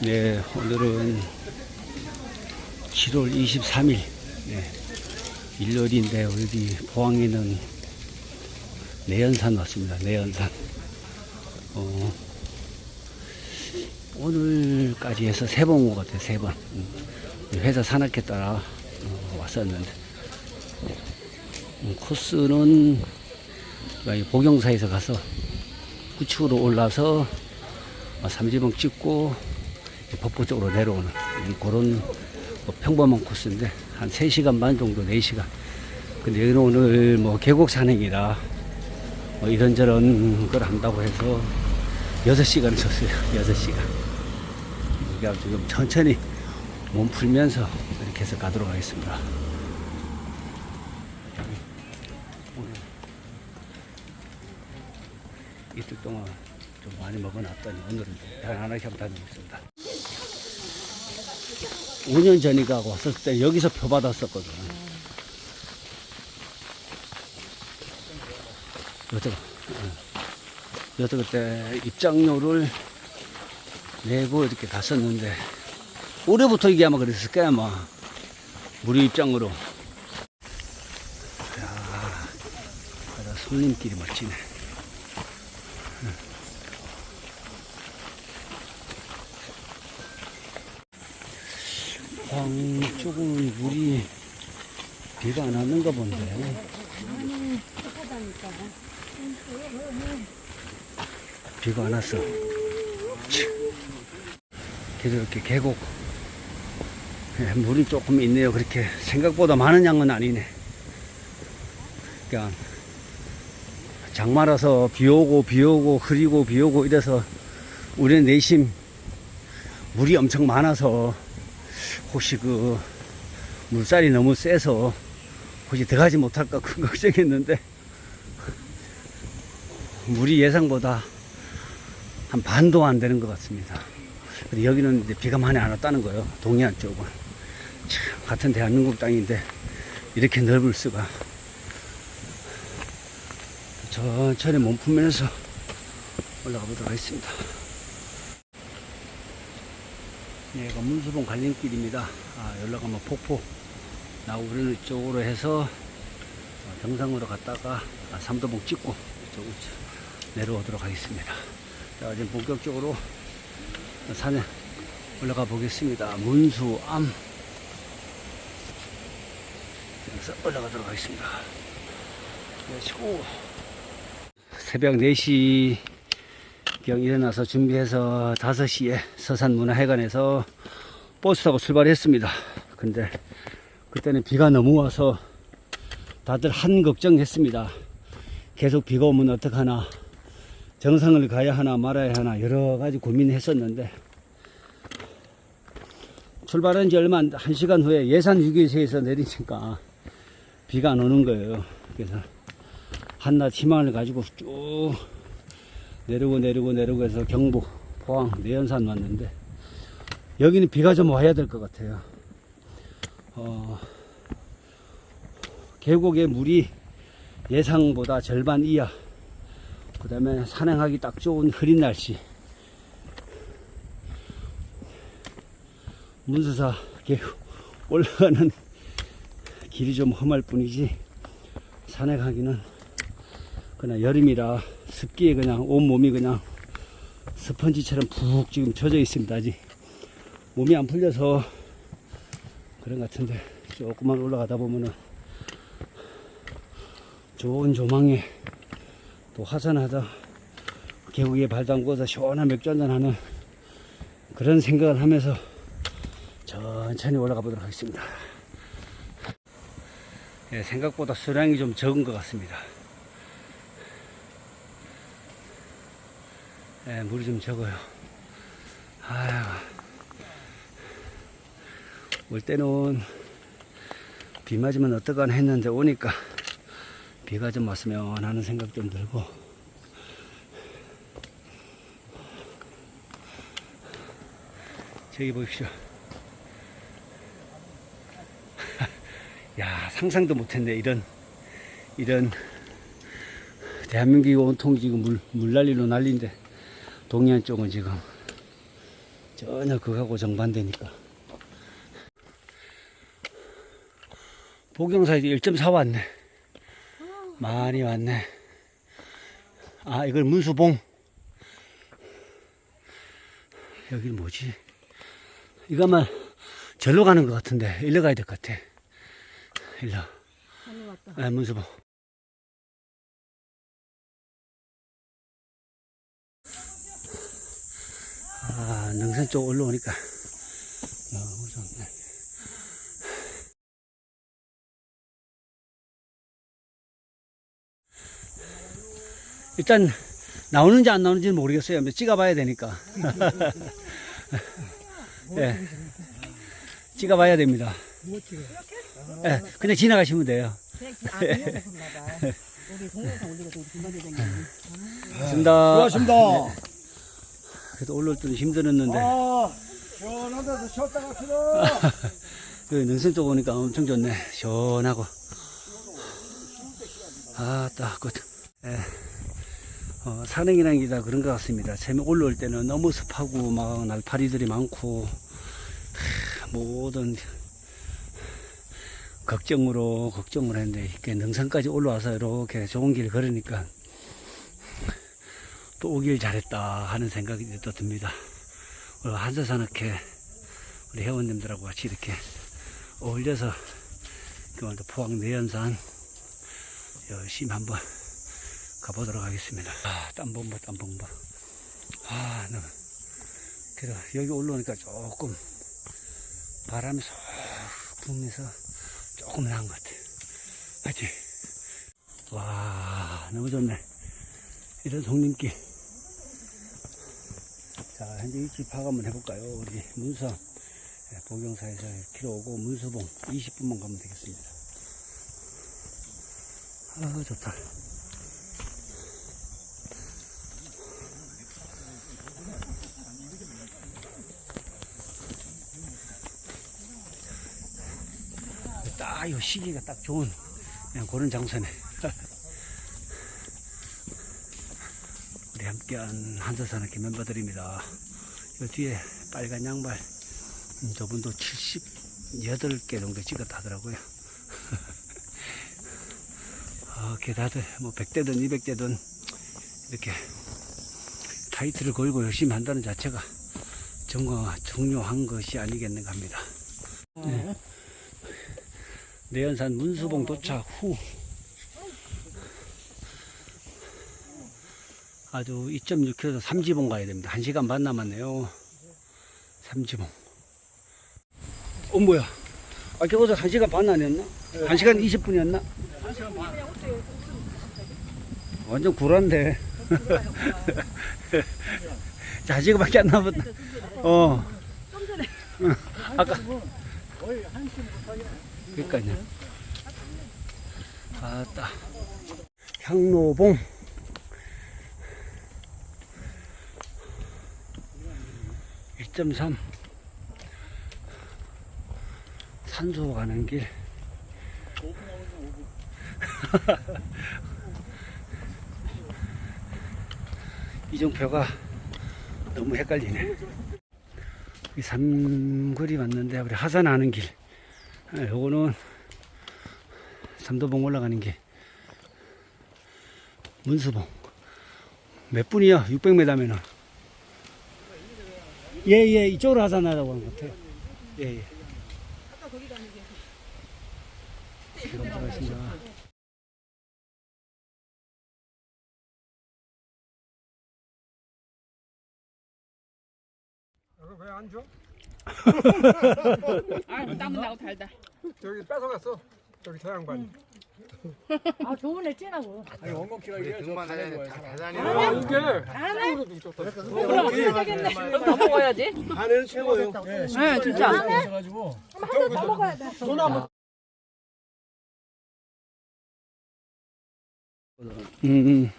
네, 오늘은 7월 23일, 네, 일요일인데, 어디 포항에는 내연산 왔습니다. 내연산. 어, 오늘까지 해서 세 번 온 것 같아요. 세 번. 음, 회사 산악회 따라 어, 왔었는데. 음, 코스는 보경사에서 가서 우측으로 올라서 어, 삼지봉 찍고 법보 쪽으로 내려오는 음, 그런 뭐 평범한 코스인데 한 3시간 반 정도 4시간. 근데 여기는 오늘 뭐 계곡 산행이라 뭐 이런저런 걸 한다고 해서 6시간을 쳤어요. 6시간. 그러니까 지금 천천히 몸 풀면서 이렇게 해서 가도록 하겠습니다. 이틀 동안 좀 많이 먹어놨더니 오늘은 좀 편안하게 한번 다니고 있습니다. 5년 전이가 왔을 때 여기서 표 받았었거든. 여태, 여태 그때 입장료를 내고 이렇게 갔었는데, 올해부터 이게 아마 그랬을 거야, 아마. 무료 입장으로. 야 손님길이 멋지네. 광 쪽은 물이 비가 안 왔는가 본데. 비가 안 왔어. 계속 이렇게 계곡. 예, 물이 조금 있네요. 그렇게 생각보다 많은 양은 아니네. 그러니까 장마라서 비 오고 비 오고 흐리고 비 오고 이래서 우리 내심 물이 엄청 많아서 혹시 그 물살이 너무 세서 혹시 들어가지 못할까 큰 걱정했는데 물이 예상보다 한 반도 안 되는 것 같습니다. 근데 여기는 이제 비가 많이 안 왔다는 거예요. 동해안 쪽은. 참, 같은 대한민국 땅인데 이렇게 넓을 수가. 천천히 몸 풀면서 올라가 보도록 하겠습니다. 네, 이거 문수봉 갈림길입니다. 아, 가면 폭포 나우르는 쪽으로 해서 어, 정상으로 갔다가 아, 삼도봉 찍고 이쪽으로 내려오도록 하겠습니다. 자, 지금 본격적으로 산에 올라가 보겠습니다. 문수암 여기서 올라가도록 하겠습니다. 네, 오. 새벽 4시 경 일어나서 준비해서 5시에 서산문화회관에서 버스 타고 출발했습니다. 근데 그때는 비가 너무 와서 다들 한 걱정했습니다. 계속 비가 오면 어떡하나 정상을 가야 하나 말아야 하나 여러 가지 고민했었는데 출발한 지 얼마 안, 한 시간 후에 예산 휴게소에서 내리니까 비가 안 오는 거예요. 그래서 한낮 희망을 가지고 쭉 내려고 내려고 내려고 해서 경북, 포항, 내연산 왔는데 여기는 비가 좀 와야 될 것 같아요. 어, 계곡의 물이 예상보다 절반 이하. 그 다음에 산행하기 딱 좋은 흐린 날씨. 문수사 계곡 올라가는 길이 좀 험할 뿐이지 산행하기는 그냥 여름이라 습기에 그냥 온몸이 그냥 스펀지처럼 푹 지금 젖어 있습니다. 아직 몸이 안 풀려서 그런 것 같은데 조금만 올라가다 보면은 좋은 조망에 또 하산하다 계곡에 발 담궈서 시원한 맥주 한잔 하는 그런 생각을 하면서 천천히 올라가 보도록 하겠습니다. 예, 생각보다 수량이 좀 적은 것 같습니다. 예, 물이 좀 적어요. 아유. 올 때는 비 맞으면 어떡하나 했는데 오니까 비가 좀 왔으면 하는 생각 좀 들고 저기 보십시오. 야, 상상도 못했네. 이런, 이런, 대한민국이 온통 지금 물, 물난리로 난리인데, 동해안 쪽은 지금 전혀 그거하고 정반대니까. 복용사에서 1.4 왔네. 많이 왔네. 아, 이걸 문수봉. 여기 뭐지? 이거 아마 절로 가는 것 같은데, 일로 가야 될 것 같아. 일로. 아, 문수봉. 아, 능선 쪽 올라오니까 너무 좋네. 일단 나오는지 안 나오는지는 모르겠어요. 한번 찍어봐야 되니까. 예. 찍어봐야 됩니다. 예, 그냥 지나가시면 돼요. 아, 중간에 댕겼네. 고맙습니다. 그래도 올라올 때는 힘들었는데, 아, 시원한 데서 쉬었다 갑시다. 여기 능선 쪽 오니까 엄청 좋네. 시원하고. 아, 딱, 그, 예. 어, 산행이라는 게 다 그런 것 같습니다. 처음에 올라올 때는 너무 습하고, 막, 날파리들이 많고, 하, 모든, 걱정으로, 걱정을 했는데, 이렇게 능선까지 올라와서 이렇게 좋은 길 걸으니까, 또 오길 잘했다 하는 생각이 또 듭니다. 오늘 한서산악회 우리 회원님들하고 같이 이렇게 어울려서 오늘도 포항 내연산 열심히 한번 가보도록 하겠습니다. 아, 땀범벅, 땀범벅. 아, 너무. 그래도 여기 올라오니까 조금 바람이 쏙 부면서 조금 나은 것 같아요. 맞지? 와, 너무 좋네. 이런 송림길. 자, 현재 위치 파악 한번 해볼까요? 우리 문서. 예, 보경사에서 키로 오고 문수봉 20분만 가면 되겠습니다. 아 좋다. 딱이 시기가 딱 좋은 그런 장소네. 우리 함께한 한서산악회 멤버들입니다. 이 뒤에 빨간 양말 음, 저분도 78개 정도 찍었다 하더라고요. 아, 게 다들 뭐 100대든 200대든 이렇게 타이틀을 걸고 열심히 한다는 자체가 정말 중요한 것이 아니겠는가 합니다. 네. 내연산 문수봉 도착 후 아주 2.6km 삼지봉 가야 됩니다. 1시간 반 남았네요. 삼지봉. 어, 뭐야. 아까 어제 1시간 반 아니었나? 1시간 20분이었나? 완전 굴한데. 자, 1시간밖에 안 남았다. 어. 응, 아까. 그니까요. 아따. 향로봉. 일점삼 산소 가는 길. 이종표가 너무 헷갈리네. 이 삼거리 맞는데 우리 하산 하는 길. 아, 요거는 삼도봉 올라가는 길. 문수봉. 몇 분이야? 600m면은. 예, 예, 이쪽으로 하산하라고 하는 것 같아요. 예, 예. 들어가십니다. 왜안 줘? 아, 땀은 나고 달다. 저기 뺏어갔어. 저기 저 양반. 아, 좋은 애 찐하고. 아니 원곡기가 이게 등만 다녀야 대단히 아 이게? 그럼 되겠네. 더 먹어야지. 반은 최고예요. 네, 진짜. 있어가지고 더 먹어야 돼. 돈 한번 음, 음.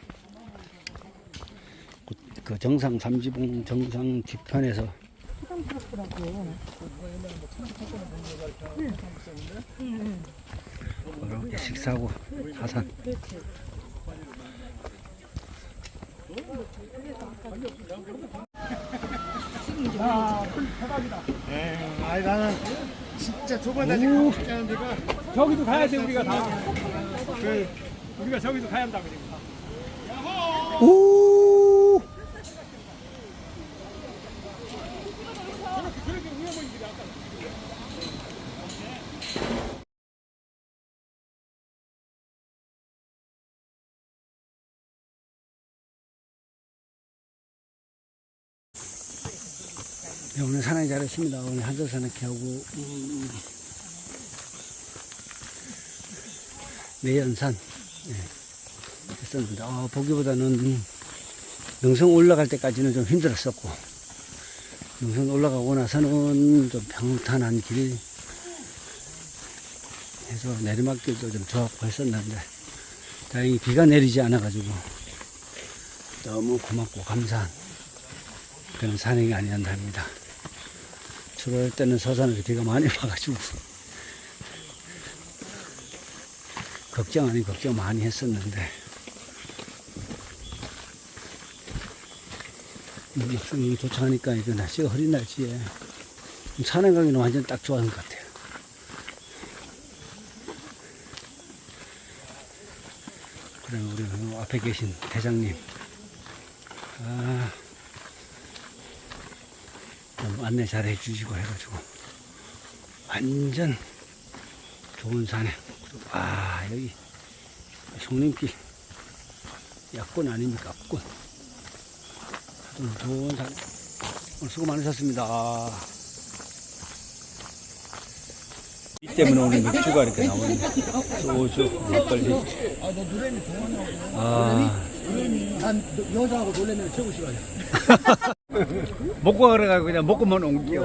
그, 그 정상 삼지봉 정상 뒤편에서 이렇게 식사하고 하산. 에이, 아이 나는 진짜 번 다시 가고 싶지 않은 데가 저기도 가야 돼 우리가 다. 그 우리가 저기도 가야 한다고 지금. 오! 네, 오늘 산행이 잘했습니다. 오늘 한전산행 하고 음, 내연산 네, 했었는데 아, 보기보다는 능성 올라갈 때까지는 좀 힘들었었고 능성 올라가고 나서는 좀 평탄한 길 해서 내리막길도 좀 좋았고 했었는데 다행히 비가 내리지 않아 가지고 너무 고맙고 감사한 그런 산행이 아니었나 합니다. 출발 때는 서산에서 비가 많이 와가지고. 걱정 아닌 걱정 많이 했었는데. 여기 도착하니까 이거 날씨가 흐린 날씨에 산에 가기는 완전 딱 좋아하는 것 같아요. 그럼 우리 그 앞에 계신 대장님, 아, 안내 잘 해주시고 해가지고 완전 좋은 산에 아 여기 송림길 약권 아닙니까? 약권. 좋은 산. 오늘 수고 많으셨습니다. 이 때문에 오늘 맥주가 이렇게 나오네 소주 막걸리. 아. 난 여자하고 놀래면 최고 싫어요. 먹고 가라고 그냥 먹고만 옮겨.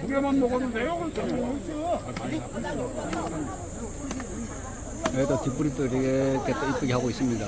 두 개만 먹어도 돼요. 뒷부립도 이렇게 또 이쁘게 하고 있습니다